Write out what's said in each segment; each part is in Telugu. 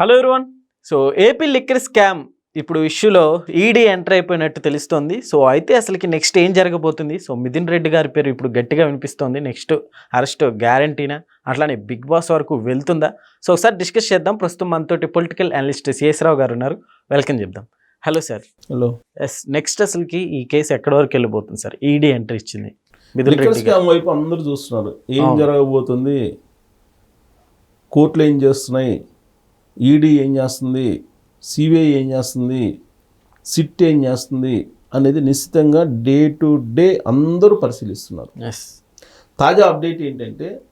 Hello everyone so AP liquor scam ఇప్పుడు ఇష్యూలో ఈడీ ఎంటర్ అయిపోయినట్టు తెలుస్తోంది. సో అయితే అసలుకి నెక్స్ట్ ఏం జరగబోతుంది? సో మిథున్ రెడ్డి గారి పేరు ఇప్పుడు గట్టిగా వినిపిస్తోంది. నెక్స్ట్ అరెస్ట్ గ్యారంటీనా అట్లానే బిగ్ బాస్ వరకు వెళ్తుందా? సో ఒకసారి డిస్కస్ చేద్దాం. ప్రస్తుతం మనతోటి పొలిటికల్ అనలిస్ట్ సిఎస్ గారు ఉన్నారు. వెల్కమ్ చెప్దాం. Hello sir hello yes next అసలుకి ఈ కేసు ఎక్కడి వరకు వెళ్ళిపోతుంది సార్ ఈడీ ఎంటర్ ఇచ్చింది మిథున్ రెడ్డి వైపు అందరూ చూస్తున్నారు. ఏం. జరగబోతుంది? కోర్టులు ఏం చేస్తున్నాయి? ఈడీ ఏం చేస్తుంది? సిబిఐ ఏం చేస్తుంది? సిట్ ఏం చేస్తుంది? అనేది నిశ్చితంగా డే టు డే అందరూ పరిశీలిస్తున్నారు. తాజా అప్డేట్ ఏంటంటే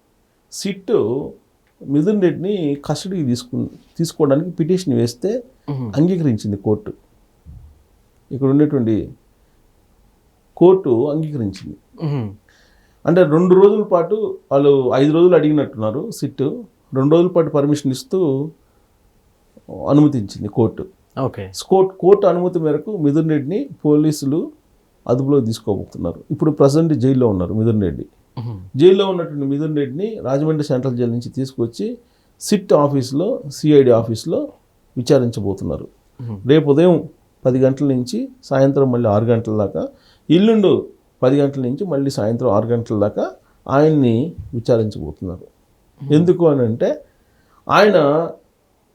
సిట్ మిథున్ రెడ్డిని కస్టడీకి తీసుకు తీసుకోవడానికి పిటిషన్ వేస్తే. అంగీకరించింది కోర్టు. ఇక్కడ ఉండేటువంటి కోర్టు అంగీకరించింది. అంటే రెండు రోజుల పాటు వాళ్ళు ఐదు రోజులు అడిగినట్టున్నారు సిట్ రెండు రోజుల పాటు పర్మిషన్ ఇస్తూ అనుమతించింది కోర్టు. ఓకే. కోర్ట్ కోర్టు అనుమతి మేరకు మిథున్ రెడ్డిని పోలీసులు అదుపులో తీసుకోబోతున్నారు. ఇప్పుడు ప్రజెంట్ జైల్లో ఉన్నారు మిథున్ రెడ్డి. జైల్లో ఉన్నటువంటి మిథున్ రెడ్డిని రాజమండ్రి సెంట్రల్ జైలు నుంచి తీసుకొచ్చి సిట్ ఆఫీస్లో సిఐడి ఆఫీస్లో విచారించబోతున్నారు. రేపు ఉదయం పది గంటల నుంచి సాయంత్రం మళ్ళీ ఆరు గంటల దాకా ఇల్లుండు పది గంటల నుంచి మళ్ళీ సాయంత్రం ఆరు గంటల దాకా ఆయన్ని విచారించబోతున్నారు. ఎందుకు అని అంటే ఆయన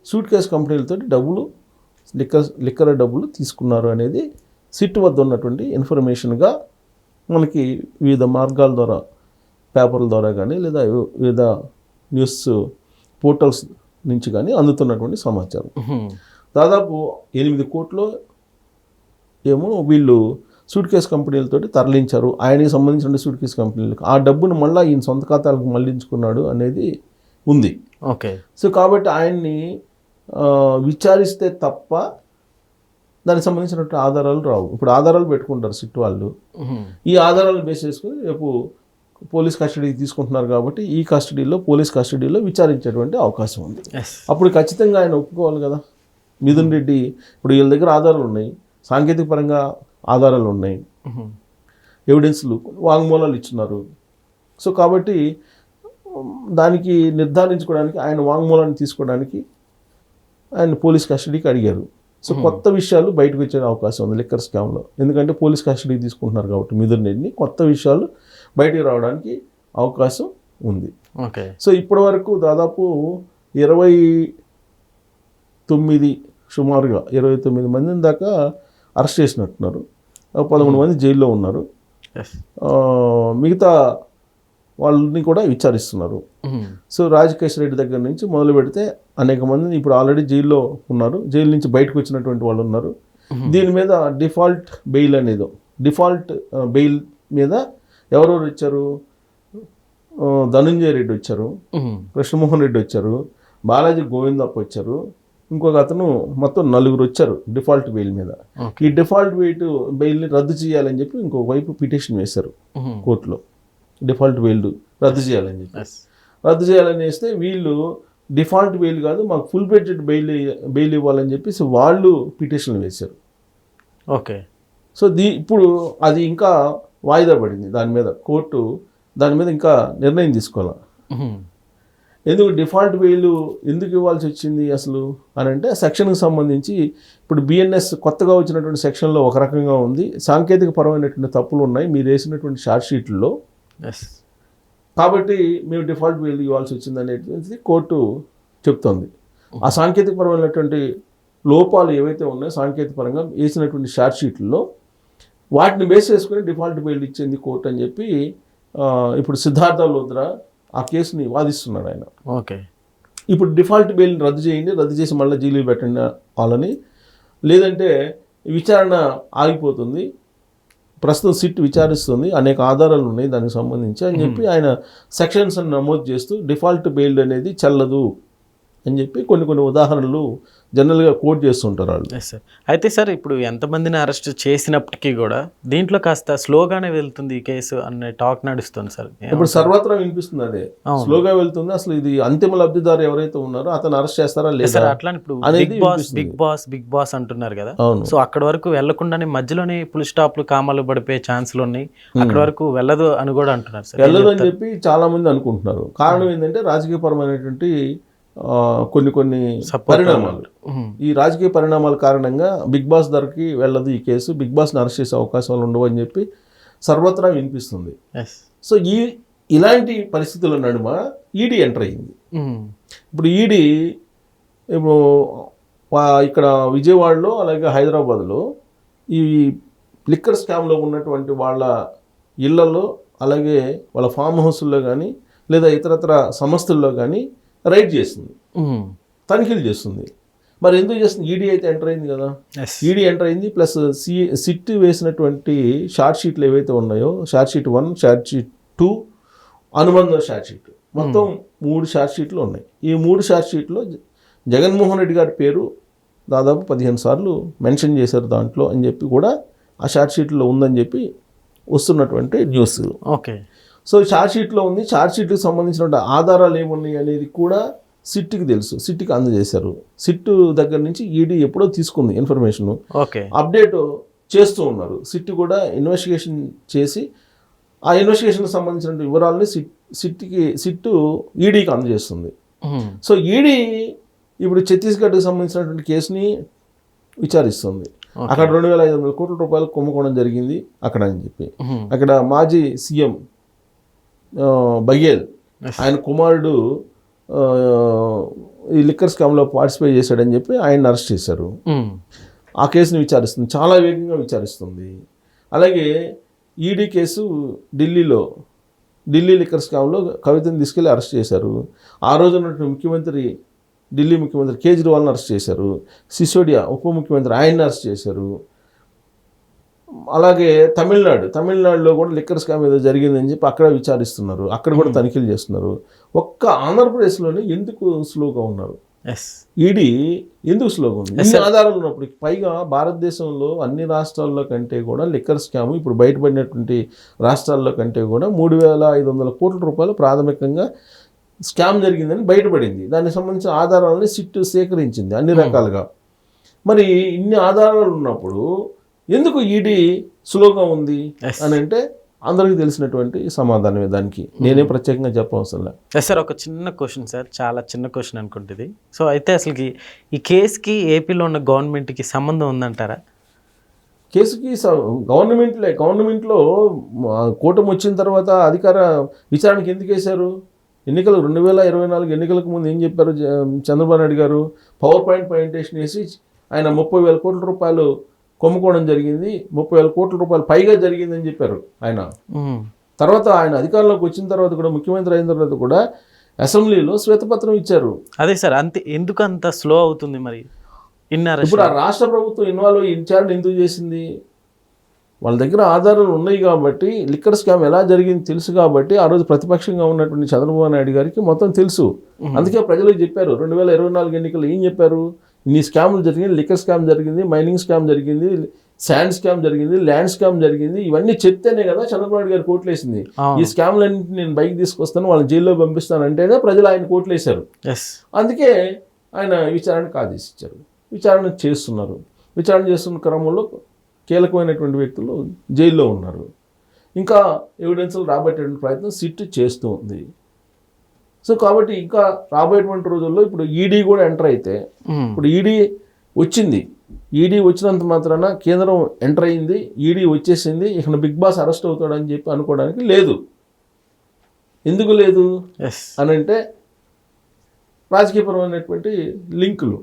సూట్ కేస్ కంపెనీలతో డబ్బులు లిక్కర్ లిక్కర్ డబ్బులు తీసుకున్నారు అనేది సిట్ వద్ద ఉన్నటువంటి ఇన్ఫర్మేషన్గా మనకి వివిధ మార్గాల ద్వారా పేపర్ల ద్వారా కానీ లేదా వివిధ న్యూస్ పోర్టల్స్ నుంచి కానీ అందుతున్నటువంటి సమాచారం. దాదాపు ఎనిమిది కోట్లు ఏమో వీళ్ళు సూట్ కేస్ కంపెనీలతోటి తరలించారు. ఆయనకి సంబంధించిన సూట్ కేస్ కంపెనీలకు. ఆ డబ్బును మళ్ళీ ఈయన సొంత ఖాతాలకు మళ్ళించుకున్నాడు అనేది ఉంది. ఓకే. సో కాబట్టి ఆయన్ని విచారిస్తే తప్ప దానికి సంబంధించినటువంటి ఆధారాలు రావు. ఇప్పుడు ఆధారాలు పెట్టుకుంటారు సిట్ వాళ్ళు. ఈ ఆధారాలు బేస్ చేసుకుని రేపు పోలీస్ కస్టడీకి తీసుకుంటున్నారు కాబట్టి ఈ కస్టడీలో పోలీస్ కస్టడీలో విచారించేటువంటి అవకాశం ఉంది. అప్పుడు ఖచ్చితంగా ఆయన ఒప్పుకోవాలి కదా. మిథున్ రెడ్డి ఇప్పుడు వీళ్ళ దగ్గర ఆధారాలు ఉన్నాయి. సాంకేతిక పరంగా ఆధారాలు ఉన్నాయి. ఎవిడెన్స్లు వాంగ్మూలాలు ఇచ్చున్నారు. సో కాబట్టి దానికి నిర్ధారించుకోవడానికి ఆయన వాంగ్మూలాన్ని తీసుకోవడానికి ఆయన పోలీస్ కస్టడీకి అడిగారు. సో కొత్త విషయాలు బయటకు వచ్చే అవకాశం ఉంది లిక్కర్ స్కామ్లో. ఎందుకంటే పోలీస్ కస్టడీకి తీసుకుంటున్నారు కాబట్టి మిథున్ రెడ్డిని కొత్త విషయాలు బయటికి రావడానికి అవకాశం ఉంది. ఓకే. సో ఇప్పటి వరకు దాదాపు ఇరవై తొమ్మిది సుమారుగా ఇరవై తొమ్మిది మందిని దాకా అరెస్ట్ చేసినట్టున్నారు. పదమూడు మంది జైల్లో ఉన్నారు. మిగతా వాళ్ళని కూడా విచారిస్తున్నారు. సో రాజకేష్ రెడ్డి దగ్గర నుంచి మొదలు పెడితే అనేక మందిని ఇప్పుడు ఆల్రెడీ జైల్లో ఉన్నారు. జైలు నుంచి బయటకు వచ్చినటువంటి వాళ్ళు ఉన్నారు. దీని మీద డిఫాల్ట్ బెయిల్ అనేది డిఫాల్ట్ బెయిల్ మీద ఎవరెవరు వచ్చారు? ఆ, ధనంజయ రెడ్డి వచ్చారు. కృష్ణమోహన్ రెడ్డి వచ్చారు. బాలాజీ గోవిందప్ప వచ్చారు. ఇంకొక అతను మొత్తం నలుగురు వచ్చారు డిఫాల్ట్ బెయిల్ మీద. ఈ డిఫాల్ట్ వెయిట్ బెయిల్ని రద్దు చేయాలని చెప్పి ఇంకొక వైపు పిటిషన్ వేశారు. కోర్టులో. డిఫాల్ట్ బెయిల్ రద్దు చేయాలని చెప్పి. రద్దు చేయాలని వేస్తే వీళ్ళు డిఫాల్ట్ బెయిల్ కాదు మాకు ఫుల్ బడ్జెట్ బెయిల్ బెయిల్ ఇవ్వాలని చెప్పేసి వాళ్ళు పిటిషన్లు వేశారు ఓకే సో దీ ఇప్పుడు అది ఇంకా వాయిదా పడింది దాని మీద కోర్టు దాని మీద ఇంకా నిర్ణయం తీసుకోవాలి. ఎందుకు డిఫాల్ట్ బెయిల్ ఎందుకు ఇవ్వాల్సి వచ్చింది అసలు అని అంటే సెక్షన్కి సంబంధించి ఇప్పుడు బిఎన్ఎస్ కొత్తగా వచ్చినటువంటి సెక్షన్లో ఒక రకంగా ఉంది సాంకేతిక పరమైనటువంటి తప్పులు ఉన్నాయి మీరు వేసినటువంటి షార్ట్ షీట్లో. కాబట్టి మేము డిఫాల్ట్ బెయిల్ ఇవ్వాల్సి వచ్చింది అనేటువంటిది కోర్టు చెప్తోంది. ఆ సాంకేతిక పరమైనటువంటి లోపాలు ఏవైతే ఉన్నాయో సాంకేతిక పరంగా వేసినటువంటి షార్ట్ షీట్లలో వాటిని బేస్ చేసుకుని డిఫాల్ట్ బెయిల్ ఇచ్చింది కోర్టు అని చెప్పి ఇప్పుడు సిద్ధార్థ లోద్రా ఆ కేసుని వాదిస్తున్నాడు ఆయన. ఓకే. ఇప్పుడు డిఫాల్ట్ బెయిల్ని రద్దు చేయండి రద్దు చేసి మళ్ళీ జైలు పెట్టండి వాళ్ళని. లేదంటే విచారణ ఆగిపోతుంది. ప్రస్తుతం సిట్ విచారిస్తుంది అనేక ఆధారాలు ఉన్నాయి దానికి సంబంధించి అని చెప్పి ఆయన సెక్షన్స్ అని నమోదు చేస్తూ డిఫాల్ట్ బెయిల్ అనేది చెల్లదు. అని చెప్పి కొన్ని కొన్ని ఉదాహరణలు జనరల్గా కోట్ చేస్తుంటారు వాళ్ళు. సార్ అయితే సార్ ఇప్పుడు ఎంతమందిని అరెస్ట్ చేసినప్పటికీ కూడా దీంట్లో కాస్త స్లోగానే వెళ్తుంది ఈ కేసు అనే టాక్ నడుస్తుంది సార్. ఇప్పుడు సర్వత్రా వినిపిస్తుంది అదే. స్లోగా వెళ్తుంది అసలు ఇది అంతిమ లబ్ధిదారు ఎవరైతే ఉన్నారో అతను అరెస్ట్ చేస్తారా లేదా సార్ అట్లా ఇప్పుడు big boss. Big boss big boss అంటున్నారు కదా. సో అక్కడ వరకు వెళ్ళకుండానే మధ్యలోనే ఫుల్ స్టాప్లు కామాలు పడిపోయే ఛాన్సులు ఉన్నాయి. అక్కడ వరకు వెళ్ళదు అని కూడా అంటున్నారు సార్. వెళ్ళదు అని చెప్పి చాలా మంది అనుకుంటున్నారు. కారణం ఏంటంటే రాజకీయపరమైనటువంటి కొన్ని కొన్ని పరిణామాలు. ఈ రాజకీయ పరిణామాల కారణంగా బిగ్ బాస్ ధరకి వెళ్ళదు ఈ కేసు బిగ్ బాస్ని అరెస్ట్ చేసే అవకాశాలు ఉండవు అని చెప్పి సర్వత్రా వినిపిస్తుంది. సో ఈ ఇలాంటి పరిస్థితుల నడుమ ఈడీ ఎంటర్ అయింది. ఇప్పుడు ఈడీ ఇప్పుడు ఇక్కడ విజయవాడలో అలాగే హైదరాబాద్లో ఈ లిక్కర్ స్కామ్లో ఉన్నటువంటి వాళ్ళ ఇళ్ళలో అలాగే వాళ్ళ ఫామ్ హౌస్ల్లో కానీ లేదా ఇతరత్ర సంస్థల్లో కానీ రైడ్ చేస్తుంది. ఉమ్. తనిఖీలు చేస్తుంది. మరి ఎందుకు చేస్తుంది? ఈడీ అయితే ఎంటర్ అయింది కదా. ఈడీ ఎంటర్ అయింది ప్లస్ సి సిట్ వేసినటువంటి షార్ట్ షీట్లు ఏవైతే ఉన్నాయో short sheet one short sheet two అనుబంధ షార్ట్ షీట్ మొత్తం మూడు షార్ట్ షీట్లు ఉన్నాయి. ఈ మూడు షార్ట్ షీట్లో జగన్మోహన్ రెడ్డి గారి పేరు దాదాపు పదిహేను సార్లు మెన్షన్ చేశారు దాంట్లో అని చెప్పి కూడా ఆ షార్ట్ షీట్లో ఉందని చెప్పి వస్తున్నటువంటి న్యూస్ ఓకే సో ఛార్జ్ షీట్లో ఉంది. ఛార్జ్ షీట్కి సంబంధించిన ఆధారాలు ఏమున్నాయి అనేది కూడా సిట్కి తెలుసు. సిట్కి అందజేశారు. సిట్ దగ్గర నుంచి ఈడీ ఎప్పుడో తీసుకుంది ఇన్ఫర్మేషన్ ఓకే. అప్డేట్ చేస్తూ ఉన్నారు. సిట్ కూడా ఇన్వెస్టిగేషన్ చేసి ఆ ఇన్వెస్టిగేషన్కి సంబంధించిన వివరాలని సిట్ సిట్కి సిట్టు ఈడీకి అందజేస్తుంది. సో ఈడీ ఇప్పుడు ఛత్తీస్గఢ్కి సంబంధించినటువంటి కేసుని విచారిస్తుంది. అక్కడ రెండు వేల ఐదు వందల కోట్ల రూపాయలు కుంభకోణం జరిగింది అక్కడ అని చెప్పి. అక్కడ మాజీ సీఎం Yes. ఆయన కుమారుడు ఈ లిక్కర్ స్కామ్లో పార్టిసిపేట్ చేశాడని చెప్పి ఆయన అరెస్ట్ చేశారు. ఉమ్. ఆ కేసుని విచారిస్తుంది. చాలా వేగంగా విచారిస్తుంది. అలాగే ఈడీ కేసు ఢిల్లీలో ఢిల్లీ లిక్కర్ స్కామ్లో కవితని తీసుకెళ్ళి అరెస్ట్ చేశారు. ఆ రోజు ఉన్నటువంటి ముఖ్యమంత్రి ఢిల్లీ ముఖ్యమంత్రి కేజ్రీవాల్ని అరెస్ట్ చేశారు. సిసోడియా ఉప ముఖ్యమంత్రి ఆయన్ని అరెస్ట్ చేశారు. అలాగే తమిళనాడు తమిళనాడులో కూడా లిక్కర్ స్కామ్ ఏదో జరిగిందని చెప్పి అక్కడ విచారిస్తున్నారు. అక్కడ కూడా తనిఖీలు చేస్తున్నారు. ఒక్క ఆంధ్రప్రదేశ్లోనే ఎందుకు స్లోగా ఉన్నారు? ఎస్ ఈడీ ఎందుకు స్లోగా ఉంది? ఇన్ని ఆధారాలు ఉన్నప్పుడు పైగా భారతదేశంలో అన్ని రాష్ట్రాల్లో కంటే కూడా లిక్కర్ స్కామ్ ఇప్పుడు బయటపడినటువంటి రాష్ట్రాల్లో కంటే కూడా మూడు వేల ఐదు వందల కోట్ల రూపాయలు ప్రాథమికంగా స్కామ్ జరిగిందని బయటపడింది. దానికి సంబంధించిన ఆధారాలని సిట్ సేకరించింది అన్ని రకాలుగా. మరి ఇన్ని ఆధారాలు ఉన్నప్పుడు ఎందుకు ఈడీ స్లోగా ఉంది. అని అంటే అందరికీ తెలిసినటువంటి సమాధానమే దానికి. నేనే ప్రత్యేకంగా చెప్పవసరం లేదు సార్ ఒక చిన్న క్వశ్చన్ సార్ చాలా చిన్న క్వశ్చన్ అనుకుంటుంది. సో అయితే అసలుకి ఈ కేసుకి ఏపీలో ఉన్న గవర్నమెంట్కి సంబంధం ఉందంటారా? కేసుకి స- గవర్నమెంట్లే గవర్నమెంట్లో కూటమి వచ్చిన తర్వాత అధికార విచారణకి ఎందుకు వేశారు? ఎన్నికలు రెండు వేల ఇరవై నాలుగు ఎన్నికలకు ముందు ఏం చెప్పారు చంద్రబాబు నాయుడు గారు? పవర్ పాయింట్ ప్రజెంటేషన్ వేసి ఆయన ముప్పై వేల కోట్ల రూపాయలు కొమ్ముకోవడం జరిగింది. ముప్పై వేల కోట్ల రూపాయలు పైగా జరిగిందని చెప్పారు ఆయన. తర్వాత ఆయన అధికారంలోకి వచ్చిన తర్వాత కూడా ముఖ్యమంత్రి అయిన తర్వాత కూడా అసెంబ్లీలో శ్వేతపత్రం ఇచ్చారు. అదే సార్ అంతే ఎందుకు అంత స్లో అవుతుంది మరి? ఇప్పుడు ఆ రాష్ట్ర ప్రభుత్వం ఇన్వాల్వ్ అయ్యి ఇన్ఛార్జ్ ఎందుకు చేసింది? వాళ్ళ దగ్గర ఆధారాలు ఉన్నాయి కాబట్టి లిక్కర్ స్కామ్ ఎలా జరిగింది తెలుసు కాబట్టి ఆ రోజు ప్రతిపక్షంగా ఉన్నటువంటి చంద్రబాబు నాయుడు గారికి మొత్తం తెలుసు. అందుకే ప్రజలకు చెప్పారు రెండు వేల ఇరవై నాలుగు ఎన్నికలు ఏం చెప్పారు? ఇన్ని స్కామ్లు జరిగింది లిక్కర్ స్కామ్ జరిగింది మైనింగ్ స్కామ్ జరిగింది శాండ్ స్కామ్ జరిగింది ల్యాండ్ స్కామ్ జరిగింది ఇవన్నీ చెప్తేనే కదా చంద్రబాబు నాయుడు గారు కోట్లేసింది ఈ స్కామ్లన్నింటినీ నేను బయట తీసుకొస్తాను వాళ్ళని జైల్లో పంపిస్తాను అంటేనే ప్రజలు ఆయన కోట్లేశారు అందుకే ఆయన విచారణకు ఆదేశించారు విచారణ చేస్తున్నారు. విచారణ చేస్తున్న క్రమంలో కీలకమైనటువంటి వ్యక్తులు జైల్లో ఉన్నారు. ఇంకా ఎవిడెన్స్లు రాబట్టేటువంటి ప్రయత్నం సిట్ చేస్తూ ఉంది. సో కాబట్టి ఇంకా రాబోయేటువంటి రోజుల్లో ఇప్పుడు ఈడీ కూడా ఎంటర్ అయితే ఇప్పుడు ఈడీ వచ్చింది. ఈడీ వచ్చినంత మాత్రాన కేంద్రం ఎంటర్ అయింది ఈడీ వచ్చేసింది ఇక బిగ్ బాస్ అరెస్ట్ అవుతాడని చెప్పి అనుకోవడానికి లేదు. ఎందుకు లేదు? అని అంటే రాజకీయపరమైనటువంటి లింకులు.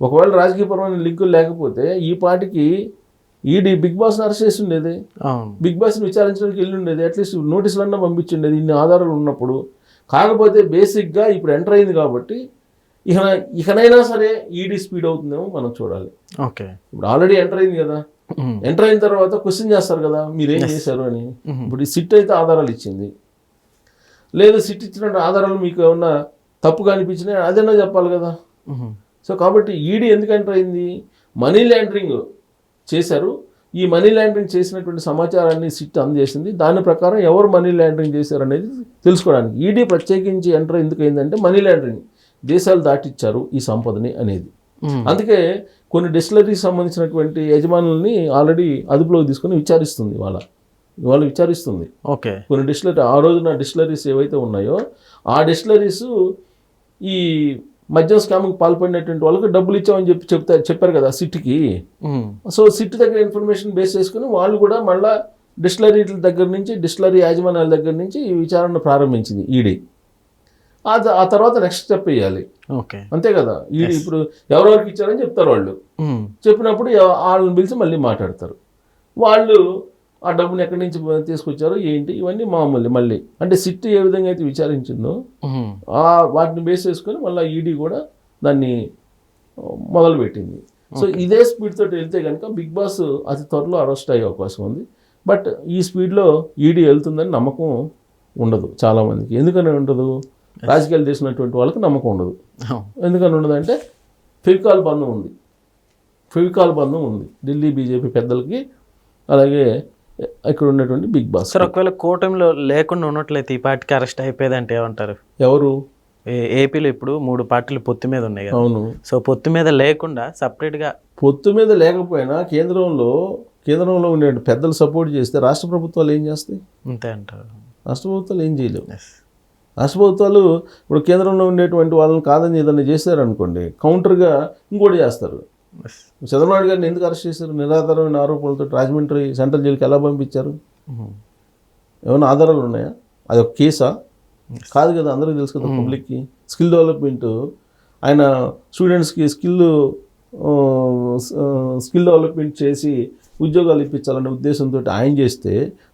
ఒకవేళ రాజకీయపరమైన లింకులు లేకపోతే ఈ పాటికి ఈడీ బిగ్ బాస్ని అరెస్ట్ చేసి ఉండేది. బిగ్ బాస్ని విచారించడానికి వెళ్ళి ఉండేది. అట్లీస్ట్ నోటీసులన్నా పంపించుండేది ఇన్ని ఆధారాలు ఉన్నప్పుడు కాకపోతే బేసిక్గా ఇప్పుడు ఎంటర్ అయింది కాబట్టి ఇక ఇకనైనా సరే ఈడీ స్పీడ్ అవుతుందేమో మనం చూడాలి. ఓకే. ఇప్పుడు ఆల్రెడీ ఎంటర్ అయింది కదా. ఎంటర్ అయిన తర్వాత క్వశ్చన్ చేస్తారు కదా మీరు ఏం చేశారు అని. ఇప్పుడు ఈ సిట్ అయితే ఆధారాలు ఇచ్చింది. లేదు సిట్ ఇచ్చిన ఆధారాలు మీకు ఏమన్నా తప్పుగా అనిపించినా అదైనా చెప్పాలి కదా. సో కాబట్టి ఈడీ ఎందుకు ఎంటర్ అయింది? మనీ లాండరింగ్ చేశారు. ఈ మనీ లాండరింగ్ చేసినటువంటి సమాచారాన్ని సిట్ అందజేసింది. దాని ప్రకారం ఎవరు మనీ లాండరింగ్ చేశారు అనేది తెలుసుకోవడానికి. ఈడీ ప్రత్యేకించి ఎంటర్ ఎందుకు అయిందంటే మనీ లాండరింగ్ దేశాలు దాటిచ్చారు ఈ సంపదని అనేది. అందుకే కొన్ని డిస్టిలరీకి సంబంధించినటువంటి యజమానుల్ని ఆల్రెడీ అదుపులోకి తీసుకొని విచారిస్తుంది వాళ్ళ వాళ్ళు విచారిస్తుంది. ఓకే. కొన్ని డిస్టిలరీ ఆ రోజున డిస్టిలరీస్ ఏవైతే ఉన్నాయో ఆ డిస్టిలరీస్ ఈ మద్యం స్కామ్కి పాల్పడినటువంటి వాళ్ళకి డబ్బులు ఇచ్చామని చెప్పి చెప్తా చెప్పారు కదా సిట్కి. సో సిట్ దగ్గర ఇన్ఫర్మేషన్ బేస్ చేసుకుని వాళ్ళు కూడా మళ్ళా డిస్టిలరీ దగ్గర నుంచి డిస్టిలరీ యాజమాన్యాల దగ్గర నుంచి ఈ విచారణ ప్రారంభించింది ఈడీ. ఆ తర్వాత నెక్స్ట్ స్టెప్ వేయాలి. ఓకే. అంతే కదా? ఈడీ ఇప్పుడు ఎవరెవరికి ఇచ్చారని చెప్తారు వాళ్ళు. చెప్పినప్పుడు వాళ్ళని పిలిచి మళ్ళీ మాట్లాడతారు. వాళ్ళు ఆ డబ్బుని ఎక్కడి నుంచి తీసుకొచ్చారో ఏంటి? ఇవన్నీ మామూలు మళ్ళీ. అంటే సిట్ ఏ విధంగా అయితే విచారించిందో ఆ వాటిని బేస్ చేసుకొని మళ్ళీ ఈడీ కూడా దాన్ని మొదలు పెట్టింది సో ఇదే స్పీడ్ తోటి వెళ్తే కనుక బిగ్ బాస్ అతి త్వరలో అరెస్ట్ అయ్యే అవకాశం ఉంది. బట్ ఈ స్పీడ్లో ఈడీ వెళ్తుందని నమ్మకం ఉండదు చాలామందికి. ఎందుకని ఉండదు? రాజకీయాలు చేసినటువంటి వాళ్ళకి నమ్మకం ఉండదు. ఎందుకని ఉండదు అంటే ఫెవికాల్ బంధం ఉంది. ఫెవికాల్ బంధం ఉంది. ఢిల్లీ బీజేపీ పెద్దలకి అలాగే ఇక్కడ ఉన్నటువంటి బిగ్ బాస్ సార్ ఒకవేళ కూటమిలో లేకుండా ఉన్నట్లయితే ఈ పార్టీకి అరెస్ట్ అయిపోయేదంటే ఏమంటారు? ఎవరు? ఏపీలో ఇప్పుడు మూడు పార్టీలు పొత్తు మీద ఉన్నాయి అవును. సో పొత్తు మీద లేకుండా సపరేట్గా పొత్తు మీద లేకపోయినా కేంద్రంలో కేంద్రంలో ఉండే పెద్దలు సపోర్ట్ చేస్తే రాష్ట్ర ప్రభుత్వాలు ఏం చేస్తాయి? అంతే అంటారు. రాష్ట్ర ప్రభుత్వాలు ఏం చేయలేవు. రాష్ట్ర ప్రభుత్వాలు ఇప్పుడు కేంద్రంలో ఉండేటువంటి వాళ్ళని కాదని ఏదైనా చేశారనుకోండి కౌంటర్గా ఇంకోటి చేస్తారు. చంద్రబాబు గారిని ఎందుకు అరెస్ట్ చేశారు? నిరాధారమైన ఆరోపణలతో రాజమండ్రి సెంట్రల్ జైలుకి ఎలా పంపించారు? ఉమ్, ఏమైనా ఆధారాలు ఉన్నాయా? అది ఒక కేసా? కాదు కదా అందరికీ తెలుసు కదా పబ్లిక్కి. Skill development. ఆయన స్టూడెంట్స్కి స్కిల్ స్కిల్ డెవలప్మెంట్ చేసి ఉద్యోగాలు ఇప్పించాలనే ఉద్దేశంతో ఆయన చేస్తే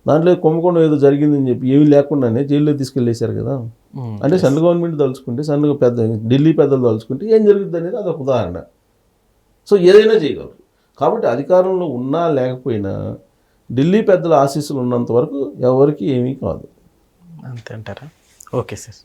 దాంట్లో కుంభకోణం ఏదో జరిగిందని చెప్పి ఏమీ లేకుండానే జైల్లో తీసుకెళ్ళేశారు కదా. ఉమ్, అంటే సెంట్రల్ గవర్నమెంట్ తలుచుకుంటే సెంట్రల్ పెద్ద ఢిల్లీ పెద్దలు తలుచుకుంటే ఏం జరుగుతుంది అనేది అదొక ఉదాహరణ. సో ఏదైనా చేయగలరు. కాబట్టి అధికారంలో ఉన్నా లేకపోయినా ఢిల్లీ పెద్దల ఆశీస్సులు ఉన్నంత వరకు ఎవరికి ఏమీ కాదు. అంతే అంటారా? Okay sir.